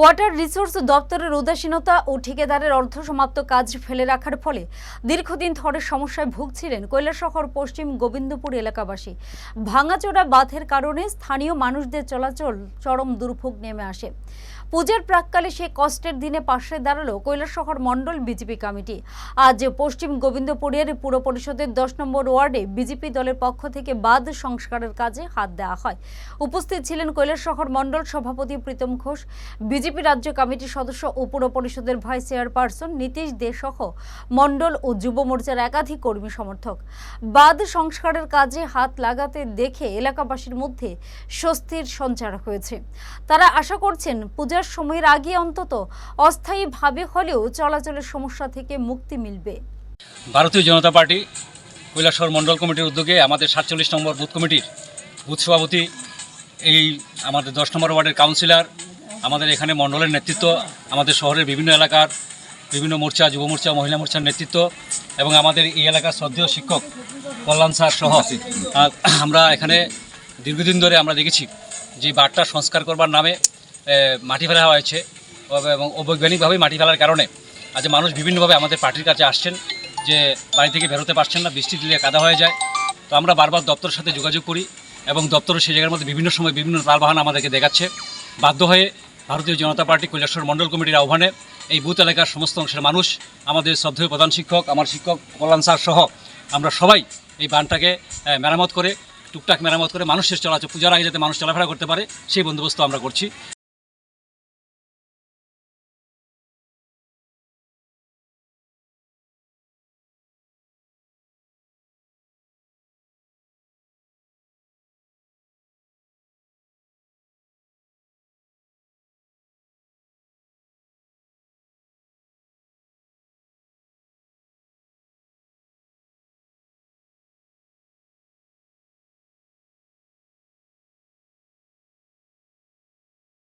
Water resource দপ্তরের উদাসীনতা ও ঠিকাদারের অর্ধসমাপ্ত কাজ ফেলে রাখার ফলে দীর্ঘদিন ধরে সমস্যায় ভুগছিলেন কৈলাসহর পশ্চিম গোবিন্দপুর এলাকাবাসী। ভাঙাচোরা বাঁধের কারণে স্থানীয় মানুষদের চলাচল চরম দুর্ভোগ নেমে আসে। পূজার প্রাককালে সে কষ্টের দিনে পাশে দাঁড়াল কৈলাসহর মণ্ডল বিজেপি কমিটি। আজ পশ্চিম গোবিন্দপুরের পুর পরিষদের দশ নম্বর ওয়ার্ডে বিজেপি দলের পক্ষ থেকে বাঁধ সংস্কারের কাজে হাত দেওয়া হয়। উপস্থিত ছিলেন কৈলাসহর মণ্ডল সভাপতি প্রীতম ঘোষ, বিজেপি রাজ্য কমিটির সদস্য ও পুর পরিষদের ভাইস চেয়ারপারসন নীতিশ দে সহ মণ্ডল ও যুব মোর্চার একাধিক কর্মী সমর্থক। বাঁধ সংস্কারের কাজে হাত লাগাতে দেখে এলাকাবাসীর মধ্যে স্বস্তির সঞ্চার হয়েছে। তারা আশা করছেন, পূজার সময়ের আগে অন্তত অস্থায়ীভাবে হলেও চলাচলের সমস্যা থেকে মুক্তি মিলবে। ভারতীয় জনতা পার্টি কৈলাসহর মণ্ডল কমিটির উদ্যোগে আমাদের সাতচল্লিশ নম্বর বুথ কমিটির বুথ সভাপতি, এই আমাদের দশ নম্বর ওয়ার্ডের কাউন্সিলর, আমাদের এখানে মণ্ডলের নেতৃত্ব, আমাদের শহরের বিভিন্ন এলাকার বিভিন্ন মোর্চা, যুব মোর্চা, মহিলা মোর্চার নেতৃত্ব এবং আমাদের এই এলাকার শ্রদ্ধেয় শিক্ষক কল্যাণ স্যার সহ আমরা এখানে দীর্ঘদিন ধরে আমরা দেখেছি যে বারটা সংস্কার করবার নামে মাটি ফেলা হয়েছে। এবং অবৈজ্ঞানিকভাবে মাটি ফেলার কারণে আজ মানুষ বিভিন্নভাবে আমাদের পার্টির কাছে আসছেন যে বাড়ি থেকে বেরোতে পারছেন না, বৃষ্টি দিলে কাদা হয়ে যায়। তো আমরা বারবার দপ্তরের সাথে যোগাযোগ করি এবং দপ্তর সেই জায়গার মধ্যে বিভিন্ন সময় বিভিন্ন তালবাহানা আমাদেরকে দেখাচ্ছে। বাধ্য হয়ে ভারতীয় জনতা পার্টি কৈলাসহর মণ্ডল কমিটির আহ্বানে এই বুথ এলাকার সমস্ত অংশের মানুষ, আমাদের শ্রদ্ধেয় প্রধান শিক্ষক, আমার শিক্ষক কল্যাণ স্যার সহ আমরা সবাই এই বানটাকে মেরামত করে, টুকটাক মেরামত করে মানুষের চলাচল, পূজার আগে যাতে মানুষ চলাফেরা করতে পারে, সেই বন্দোবস্ত আমরা করছি।